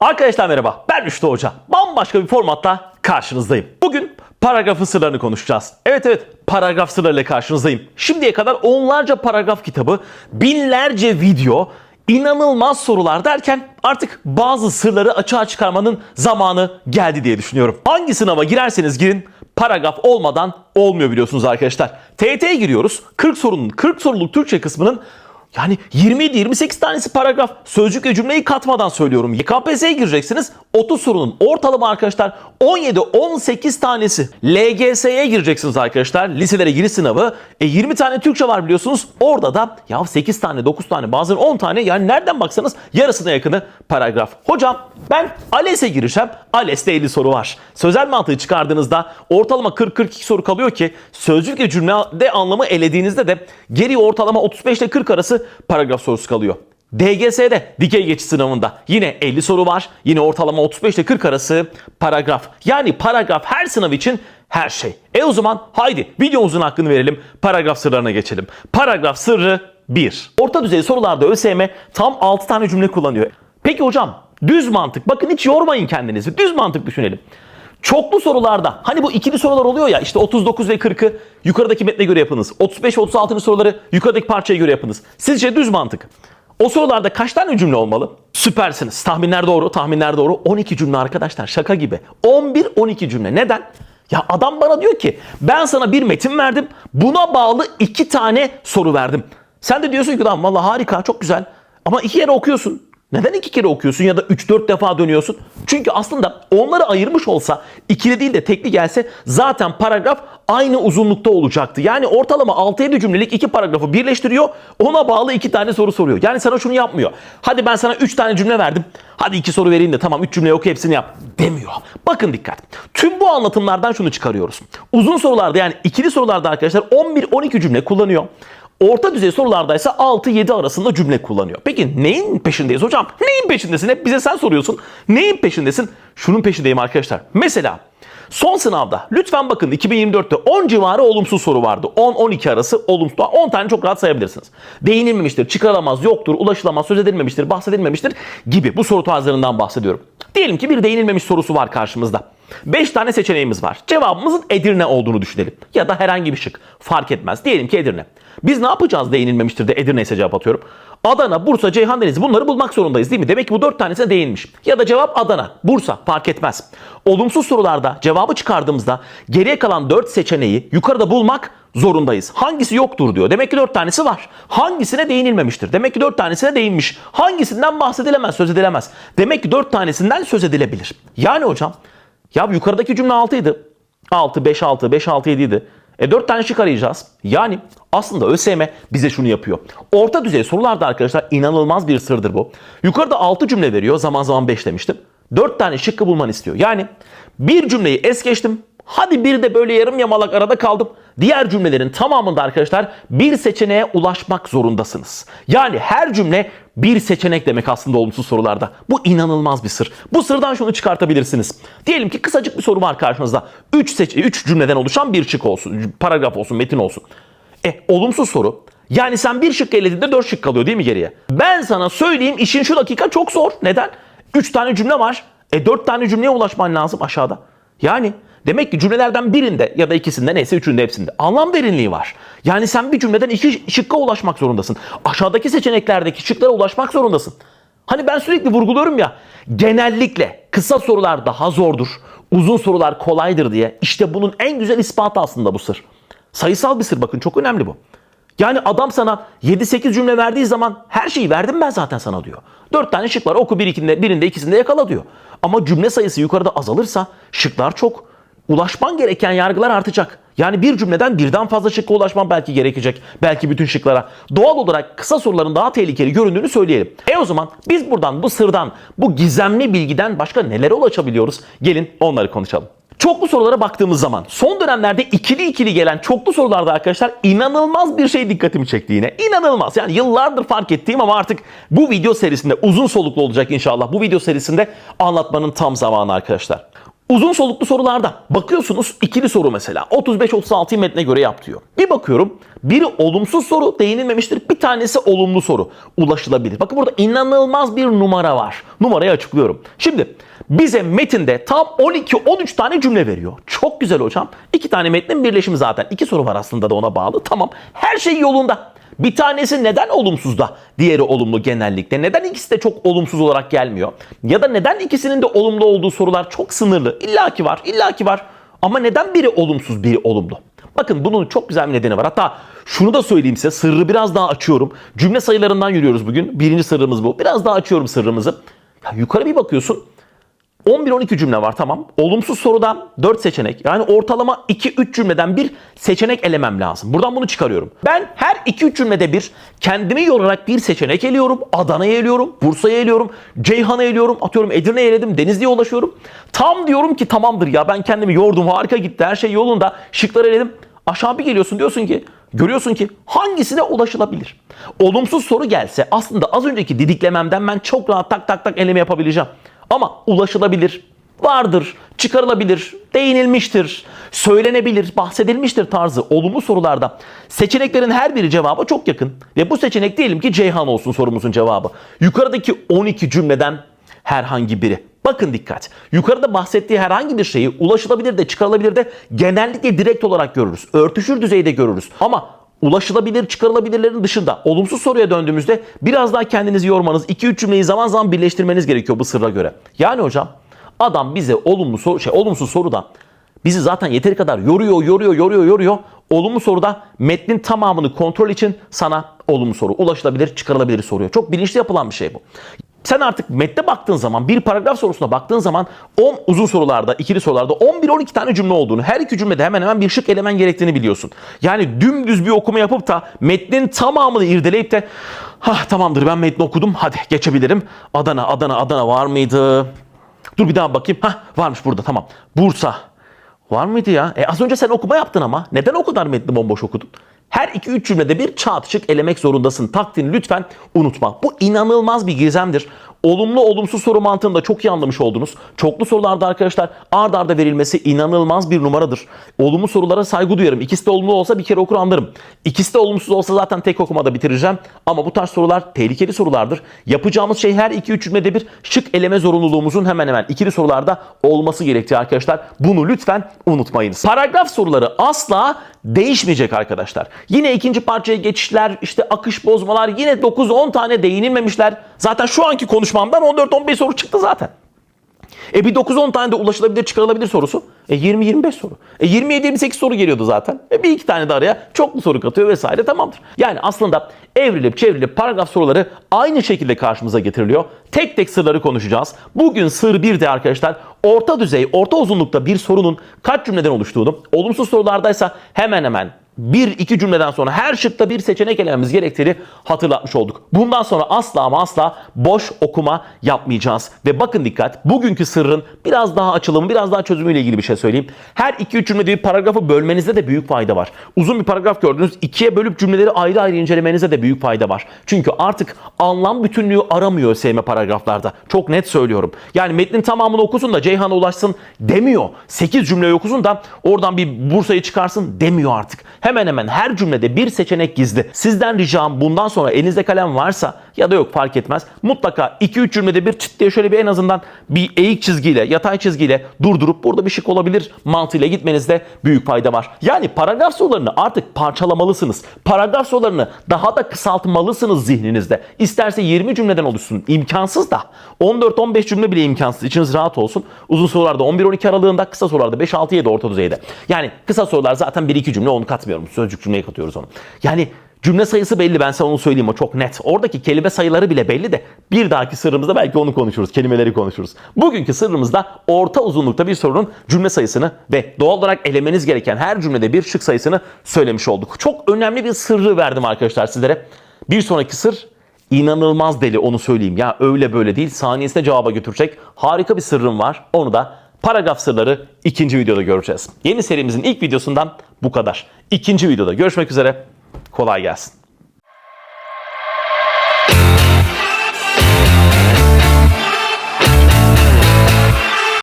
Arkadaşlar merhaba ben Rüştü Hoca. Bambaşka bir formatla karşınızdayım. Bugün paragrafın sırlarını konuşacağız. Evet evet paragraf sırlarıyla karşınızdayım. Şimdiye kadar onlarca paragraf kitabı, binlerce video, inanılmaz sorular derken artık bazı sırları açığa çıkarmanın zamanı geldi diye düşünüyorum. Hangi sınava girerseniz girin paragraf olmadan olmuyor biliyorsunuz arkadaşlar. TYT'ye giriyoruz. 40 sorunun 40 soruluk Türkçe kısmının yani 27-28 tanesi paragraf. Sözcük ve cümleyi katmadan söylüyorum. YKPSS'ye gireceksiniz. 30 sorunun ortalama arkadaşlar 17-18 tanesi. LGS'ye gireceksiniz arkadaşlar. Liselere giriş sınavı. E 20 tane Türkçe var biliyorsunuz. Orada da ya 8 tane 9 tane bazen 10 tane yani nereden baksanız yarısına yakını paragraf. Hocam ben ALES'e gireceğim. ALES'te 50 soru var. Sözel mantığı çıkardığınızda ortalama 40-42 soru kalıyor ki sözcük ve cümlede anlamı elediğinizde de geri ortalama 35 ile 40 arası paragraf sorusu kalıyor. DGS'de dikey geçiş sınavında yine 50 soru var. Yine ortalama 35 ile 40 arası paragraf. Yani paragraf her sınav için her şey. E o zaman haydi videomuzun hakkını verelim. Paragraf sırlarına geçelim. Paragraf sırrı 1. Orta düzey sorularda ÖSYM tam 6 tane cümle kullanıyor. Peki hocam düz mantık bakın hiç yormayın kendinizi. Düz mantık düşünelim. Çoklu sorularda hani bu ikili sorular oluyor ya işte 39 ve 40'ı yukarıdaki metne göre yapınız. 35 ve 36. soruları yukarıdaki parçaya göre yapınız. Sizce düz mantık. O sorularda kaç tane cümle olmalı? Süpersiniz. Tahminler doğru, tahminler doğru. 12 cümle arkadaşlar şaka gibi. 11-12 cümle. Neden? Ya adam bana diyor ki ben sana bir metin verdim. Buna bağlı iki tane soru verdim. Sen de diyorsun ki tamam valla harika çok güzel. Ama iki yere okuyorsun. Neden iki kere okuyorsun ya da 3-4 defa dönüyorsun? Çünkü aslında onları ayırmış olsa ikili değil de tekli gelse zaten paragraf aynı uzunlukta olacaktı. Yani ortalama 6-7 cümlelik iki paragrafı birleştiriyor. Ona bağlı iki tane soru soruyor. Yani sana şunu yapmıyor. Hadi ben sana 3 tane cümle verdim. Hadi iki soru vereyim de tamam 3 cümle oku hepsini yap demiyor. Bakın dikkat. Tüm bu anlatımlardan şunu çıkarıyoruz. Uzun sorularda yani ikili sorularda arkadaşlar 11-12 cümle kullanıyor. Orta düzey sorularda ise 6-7 arasında cümle kullanıyor. Peki neyin peşindeyiz hocam? Neyin peşindesin? Hep bize sen soruyorsun. Neyin peşindesin? Şunun peşindeyim arkadaşlar. Mesela son sınavda lütfen bakın 2024'te 10 civarı olumsuz soru vardı. 10-12 arası olumsuz. 10 tane çok rahat sayabilirsiniz. Değinilmemiştir, çıkarılamaz, yoktur, ulaşılamaz, söz edilmemiştir, bahsedilmemiştir gibi bu soru tarzlarından bahsediyorum. Diyelim ki bir değinilmemiş sorusu var karşımızda. 5 tane seçeneğimiz var. Cevabımızın Edirne olduğunu düşünelim. Ya da herhangi bir şık. Fark etmez. Diyelim ki Edirne. Biz ne yapacağız değinilmemiştir de Edirne ise cevap atıyorum. Adana, Bursa, Ceyhan, Denizli bunları bulmak zorundayız değil mi? Demek ki bu 4 tanesine değinmiş. Ya da cevap Adana, Bursa fark etmez. Olumsuz sorularda cevabı çıkardığımızda geriye kalan 4 seçeneği yukarıda bulmak zorundayız. Hangisi yoktur diyor. Demek ki 4 tanesi var. Hangisine değinilmemiştir? Demek ki 4 tanesine değinmiş. Hangisinden bahsedilemez, söz edilemez? Demek ki 4 tanesinden söz edilebilir. Yani hocam ya yukarıdaki cümle 6 idi. 6, 5, 6, 5, 6, 7 idi. E 4 tane şık arayacağız. Yani aslında ÖSYM bize şunu yapıyor. Orta düzey sorularda arkadaşlar inanılmaz bir sırdır bu. Yukarıda 6 cümle veriyor. Zaman zaman 5 demiştim. 4 tane şıkkı bulman istiyor. Yani bir cümleyi es geçtim. Hadi bir de böyle yarım yamalak arada kaldım. Diğer cümlelerin tamamında arkadaşlar bir seçeneğe ulaşmak zorundasınız. Yani her cümle bir seçenek demek aslında olumsuz sorularda. Bu inanılmaz bir sır. Bu sırdan şunu çıkartabilirsiniz. Diyelim ki kısacık bir soru var karşınızda. 3 seç 3 cümleden oluşan bir şık olsun, paragraf olsun, metin olsun. E olumsuz soru. Yani sen bir şık elediğinde 4 şık kalıyor değil mi geriye? Ben sana söyleyeyim işin şu dakika çok zor. Neden? 3 tane cümle var. E 4 tane cümleye ulaşman lazım aşağıda. Yani Demek ki cümlelerden birinde ya da ikisinde neyse üçünde hepsinde anlam derinliği var. Yani sen bir cümleden iki şıkka ulaşmak zorundasın. Aşağıdaki seçeneklerdeki şıklara ulaşmak zorundasın. Hani ben sürekli vurguluyorum ya genellikle kısa sorular daha zordur, uzun sorular kolaydır diye. İşte bunun en güzel ispatı aslında bu sır. Sayısal bir sır bakın çok önemli bu. Yani adam sana 7-8 cümle verdiği zaman her şeyi verdim ben zaten sana diyor. 4 tane şık var oku bir ikinde, birinde ikisinde yakala diyor. Ama cümle sayısı yukarıda azalırsa şıklar çok ulaşman gereken yargılar artacak. Yani bir cümleden birden fazla şıkka ulaşman belki gerekecek. Belki bütün şıklara. Doğal olarak kısa soruların daha tehlikeli göründüğünü söyleyelim. E o zaman biz buradan bu sırdan, bu gizemli bilgiden başka nelere ulaşabiliyoruz? Gelin onları konuşalım. Çoklu sorulara baktığımız zaman son dönemlerde ikili ikili gelen çoklu sorularda arkadaşlar inanılmaz bir şey dikkatimi çekti yine. İnanılmaz. Yani yıllardır fark ettiğim ama artık bu video serisinde uzun soluklu olacak inşallah. Bu video serisinde anlatmanın tam zamanı arkadaşlar. Uzun soluklu sorularda bakıyorsunuz ikili soru mesela 35-36 metne göre yap diyor. Bir bakıyorum biri olumsuz soru değinilmemiştir bir tanesi olumlu soru ulaşılabilir. Bakın burada inanılmaz bir numara var. Numarayı açıklıyorum. Şimdi bize metinde tam 12-13 tane cümle veriyor. Çok güzel hocam. İki tane metnin birleşimi zaten. İki soru var aslında da ona bağlı. Tamam her şey yolunda. Bir tanesi neden olumsuz da diğeri olumlu genellikle? Neden ikisi de çok olumsuz olarak gelmiyor? Ya da neden ikisinin de olumlu olduğu sorular çok sınırlı? İlla ki var, illa ki var. Ama neden biri olumsuz, biri olumlu? Bakın bunun çok güzel bir nedeni var. Hatta şunu da söyleyeyim size, sırrı biraz daha açıyorum. Cümle sayılarından yürüyoruz bugün. Birinci sırrımız bu. Biraz daha açıyorum sırrımızı. Ya yukarı bir bakıyorsun. 11-12 cümle var tamam. Olumsuz sorudan 4 seçenek. Yani ortalama 2-3 cümleden bir seçenek elemem lazım. Buradan bunu çıkarıyorum. Ben her 2-3 cümlede bir kendimi yorarak bir seçenek eliyorum. Adana'ya eliyorum, Bursa'ya eliyorum, Ceyhan'a eliyorum, atıyorum Edirne'ye eledim, Denizli'ye ulaşıyorum. Tam diyorum ki tamamdır ya ben kendimi yordum harika gitti her şey yolunda. Şıkları eledim. Aşağı bir geliyorsun diyorsun ki görüyorsun ki hangisine ulaşılabilir? Olumsuz soru gelse aslında az önceki didiklememden ben çok rahat tak tak tak eleme yapabileceğim. Ama ulaşılabilir, vardır, çıkarılabilir, değinilmiştir, söylenebilir, bahsedilmiştir tarzı olumlu sorularda seçeneklerin her biri cevaba çok yakın. Ve bu seçenek diyelim ki Ceyhan olsun sorumuzun cevabı. Yukarıdaki 12 cümleden herhangi biri. Bakın dikkat. Yukarıda bahsettiği herhangi bir şeyi ulaşılabilir de çıkarılabilir de genellikle direkt olarak görürüz. Örtüşür düzeyde görürüz. Ama ulaşılabilir, çıkarılabilirlerin dışında olumsuz soruya döndüğümüzde biraz daha kendinizi yormanız, 2-3 cümleyi zaman zaman birleştirmeniz gerekiyor bu sırra göre. Yani hocam adam bize olumlu soru, şey, olumsuz soruda bizi zaten yeteri kadar yoruyor, yoruyor, yoruyor, yoruyor. Olumlu soruda metnin tamamını kontrol için sana olumlu soru, ulaşılabilir, çıkarılabilir soruyor. Çok bilinçli yapılan bir şey bu. Sen artık metne baktığın zaman, bir paragraf sorusuna baktığın zaman 10 uzun sorularda, ikili sorularda 11-12 tane cümle olduğunu, her iki cümlede hemen hemen bir şık elemen gerektiğini biliyorsun. Yani dümdüz bir okuma yapıp da metnin tamamını irdeleyip de ha tamamdır ben metni okudum hadi geçebilirim. Adana, Adana, Adana var mıydı? Dur bir daha bakayım. Ha varmış burada tamam. Bursa. Var mıydı ya? E az önce sen okuma yaptın ama. Neden o kadar metni bomboş okudun? Her 2-3 cümlede bir çatışık elemek zorundasın. Taktiğini lütfen unutma. Bu inanılmaz bir gizemdir. Olumlu olumsuz soru mantığını da çok iyi anlamış oldunuz. Çoklu sorularda arkadaşlar ard arda verilmesi inanılmaz bir numaradır. Olumlu sorulara saygı duyarım. İkisi de olumlu olsa bir kere okur anlarım. İkisi de olumsuz olsa zaten tek okumada bitireceğim. Ama bu tarz sorular tehlikeli sorulardır. Yapacağımız şey her 2-3 cümlede bir şık eleme zorunluluğumuzun hemen hemen ikili sorularda olması gerektiği arkadaşlar. Bunu lütfen unutmayınız. Paragraf soruları asla değişmeyecek arkadaşlar. Yine ikinci parçaya geçişler, işte akış bozmalar, yine 9-10 tane değinilmemişler. Zaten şu anki konuşmamdan 14-15 soru çıktı zaten. E bir 9-10 tane de ulaşılabilir çıkarılabilir sorusu. E 20-25 soru. E 27-28 soru geliyordu zaten. E bir iki tane de araya çoklu soru katıyor vesaire tamamdır. Yani aslında evrilip çevrilip paragraf soruları aynı şekilde karşımıza getiriliyor. Tek tek sırları konuşacağız. Bugün sır bir de arkadaşlar orta düzey, orta uzunlukta bir sorunun kaç cümleden oluştuğunu, olumsuz sorulardaysa hemen hemen bir iki cümleden sonra her şıkta bir seçenek elememiz gerektiğini hatırlatmış olduk. Bundan sonra asla ama asla boş okuma yapmayacağız. Ve bakın dikkat bugünkü sırrın biraz daha açılımı biraz daha çözümüyle ilgili bir şey söyleyeyim. Her iki üç cümlede bir paragrafı bölmenizde de büyük fayda var. Uzun bir paragraf gördünüz ikiye bölüp cümleleri ayrı ayrı incelemenize de büyük fayda var. Çünkü artık anlam bütünlüğü aramıyor sevme paragraflarda. Çok net söylüyorum. Yani metnin tamamını okusun da Ceyhan'a ulaşsın demiyor. 8 cümleyi okusun da oradan bir Bursa'yı çıkarsın demiyor artık hemen hemen her cümlede bir seçenek gizli. Sizden ricam bundan sonra elinizde kalem varsa ya da yok fark etmez. Mutlaka 2-3 cümlede bir çıt diye şöyle bir en azından bir eğik çizgiyle, yatay çizgiyle durdurup burada bir şık olabilir mantığıyla gitmenizde büyük fayda var. Yani paragraf sorularını artık parçalamalısınız. Paragraf sorularını daha da kısaltmalısınız zihninizde. İsterse 20 cümleden oluşsun. imkansız da. 14-15 cümle bile imkansız. İçiniz rahat olsun. Uzun sorularda 11-12 aralığında, kısa sorularda 5-6-7 orta düzeyde. Yani kısa sorular zaten 1-2 cümle onu katmıyorum. Sözcük cümleye katıyoruz onu. Yani cümle sayısı belli ben sana onu söyleyeyim o çok net. Oradaki kelime sayıları bile belli de bir dahaki sırrımızda belki onu konuşuruz. Kelimeleri konuşuruz. Bugünkü sırrımızda orta uzunlukta bir sorunun cümle sayısını ve doğal olarak elemeniz gereken her cümlede bir şık sayısını söylemiş olduk. Çok önemli bir sırrı verdim arkadaşlar sizlere. Bir sonraki sır inanılmaz deli onu söyleyeyim. Ya öyle böyle değil saniyesinde cevaba götürecek harika bir sırrım var. Onu da paragraf sırları ikinci videoda göreceğiz. Yeni serimizin ilk videosundan bu kadar. İkinci videoda görüşmek üzere. Kolay gelsin.